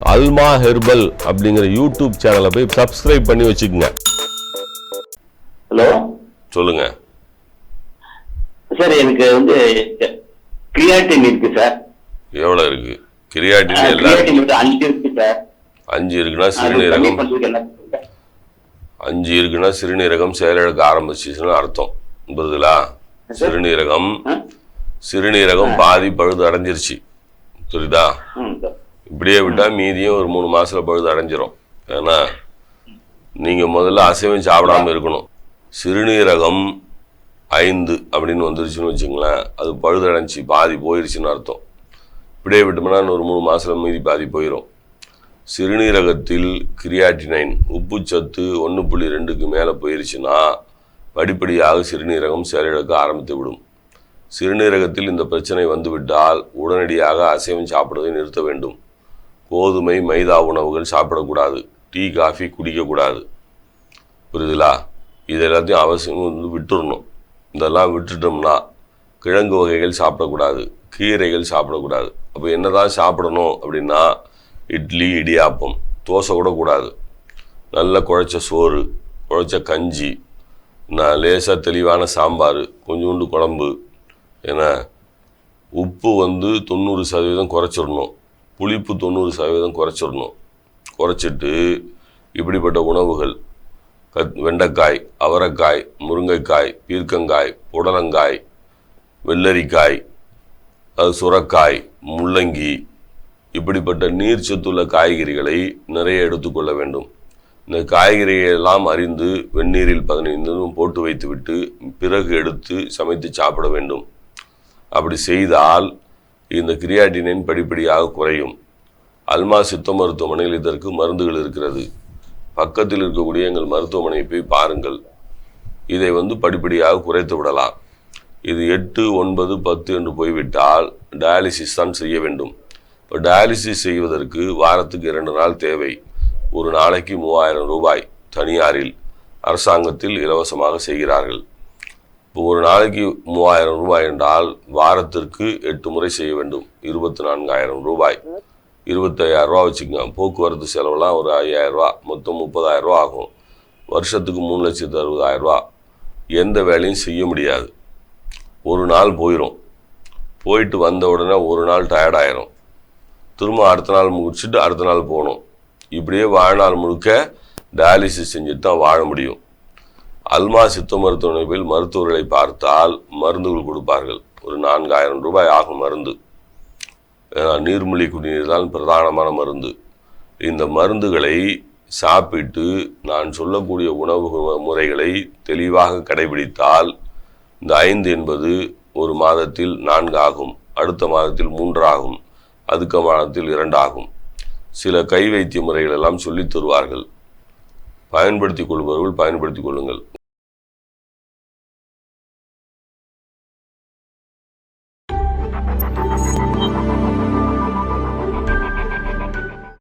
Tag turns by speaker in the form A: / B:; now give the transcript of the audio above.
A: அல்மா herbal அப்படிங்கிற YouTube சேனலை போய் சப்ஸ்கிரைப் பண்ணி வச்சுக்கோங்க.
B: ஹலோ?
A: சொல்லுங்க.
B: சார் எனக்கு வந்து கிரியாட்டின் இருக்கு சார்.
A: எவ்வளவு இருக்கு? கிரியாட்டின்
B: வந்து அஞ்சு இருக்கு சார்.
A: அஞ்சு இருக்குன்னா சிறுநீரகம்? அஞ்சு இருக்குன்னா சிறுநீரகம் செயலிழக்க ஆரம்பிச்சிச்சுன்னு அர்த்தம். புரியுதுங்களா? சிறுநீரகம்? சிறுநீரகம் பாதி பழுது அடைஞ்சிருச்சு. புரியுதா? இப்படியே விட்டா மீதியும் ஒரு மூணு மாசத்துல பழுது அடைஞ்சிரும். ஏன்னா நீங்க முதல்ல அசைவம் சாப்பிடாம இருக்கணும். சிறுநீரகம் ஐந்து அப்படின்னு வந்துருச்சுன்னு வச்சுங்களேன் அது பழுது அடைஞ்சி பாதி போயிருச்சுன்னு அர்த்தம். இப்படியே விட்டோம்னா ஒரு மூணு மாசத்துல மீதி பாதி போயிடும் சிறுநீரகத்தில் கிரியாட்டினைன் உப்புச்சத்து ஒன்று புள்ளி ரெண்டுக்கு மேலே போயிருச்சுன்னா படிப்படியாக சிறுநீரகம் செயலிழக்க ஆரம்பித்து விடும். சிறுநீரகத்தில் இந்த பிரச்சனை வந்துவிட்டால் உடனடியாக அசைவம் சாப்பிடுவதை நிறுத்த வேண்டும். கோதுமை மைதா உணவுகள் சாப்பிடக்கூடாது. டீ காஃபி குடிக்கக்கூடாது. புரியுதுலா? இது எல்லாத்தையும் அவசியம் வந்து விட்டுறணும். இதெல்லாம் விட்டுட்டோம்னா கிழங்கு வகைகள் சாப்பிடக்கூடாது. கீரைகள் சாப்பிடக்கூடாது. அப்போ என்னதான் சாப்பிடணும் அப்படின்னா இட்லி இடியாப்பம் தோசை கூட கூடாது. நல்ல குழைச்ச சோறு குழைச்ச கஞ்சி நான் லேசாக தெளிவான சாம்பார் கொஞ்சோண்டு குழம்பு ஏன்னா உப்பு வந்து தொண்ணூறு சதவீதம் குறைச்சிடணும். புளிப்பு தொண்ணூறு சதவீதம் குறைச்சிடணும். குறைச்சிட்டு இப்படிப்பட்ட உணவுகள் கத் வெண்டைக்காய் அவரைக்காய் முருங்கைக்காய் பீர்க்கங்காய் புடலங்காய் வெள்ளரிக்காய் அது சுரக்காய் முள்ளங்கி இப்படிப்பட்ட நீர் சத்துள்ள காய்கறிகளை நிறைய எடுத்துக்கொள்ள வேண்டும். இந்த காய்கறியெல்லாம் அறிந்து வெந்நீரில் பதினைந்து போட்டு வைத்துவிட்டு பிறகு எடுத்து சமைத்து சாப்பிட வேண்டும். அப்படி செய்தால் இந்த கிரியாட்டினின் படிப்படியாக குறையும். அல்மா சித்த மருத்துவமனையில் இதற்கு மருந்துகள் இருக்கிறது. பக்கத்தில் இருக்கக்கூடிய எங்கள் மருத்துவமனையை போய் பாருங்கள். இதை வந்து படிப்படியாக குறைத்து விடலாம். இது எட்டு ஒன்பது பத்து என்று போய்விட்டால் டயாலிசிஸ் தான் செய்ய வேண்டும். இப்போ டயாலிசிஸ் செய்வதற்கு வாரத்துக்கு இரண்டு நாள் தேவை. ஒரு நாளைக்கு மூவாயிரம் ரூபாய் தனியாரில் அரசாங்கத்தில் இலவசமாக செய்கிறார்கள். இப்போ ஒரு நாளைக்கு மூவாயிரம் ரூபாய் என்றால் வாரத்திற்கு எட்டு முறை செய்ய வேண்டும். இருபத்தி நான்காயிரம் ரூபாய். இருபத்தையாயிரம் ரூபா வச்சுக்கோங்க. போக்குவரத்து செலவுலாம் ஒரு ஐயாயிரம் ரூபா மொத்தம் முப்பதாயிரம் ரூபா ஆகும். வருஷத்துக்கு மூணு லட்சத்து அறுபதாயிரம் ரூபா எந்த வேலையும் செய்ய முடியாது. ஒரு நாள் போயிடும் போயிட்டு வந்த உடனே ஒரு நாள் டயர்டாயிரும் திரும்ப அடுத்த நாள் முடிச்சுட்டு அடுத்த நாள் போகணும். இப்படியே வாழ்நாள் முழுக்க டயாலிசிஸ் செஞ்சுட்டு தான் வாழ முடியும். அல்மா சித்த மருத்துவமனையில் மருத்துவர்களை பார்த்தால் மருந்துகள் கொடுப்பார்கள். ஒரு நான்காயிரம் ரூபாய் ஆகும் மருந்து. ஏன்னா நீர்மொழி குடிநீர் தான் பிரதானமான மருந்து. இந்த மருந்துகளை சாப்பிட்டு நான் சொல்லக்கூடிய உணவு முறைகளை தெளிவாக கடைபிடித்தால் இந்த ஐந்து என்பது ஒரு மாதத்தில் நான்கு ஆகும் அடுத்த மாதத்தில் மூன்று ஆகும் அதுக்க மாதத்தில் இரண்டாகும். சில கை வைத்திய முறைகள் எல்லாம் சொல்லித் தருவார்கள். பயன்படுத்திக் கொள்பவர்கள் பயன்படுத்திக் கொள்ளுங்கள்.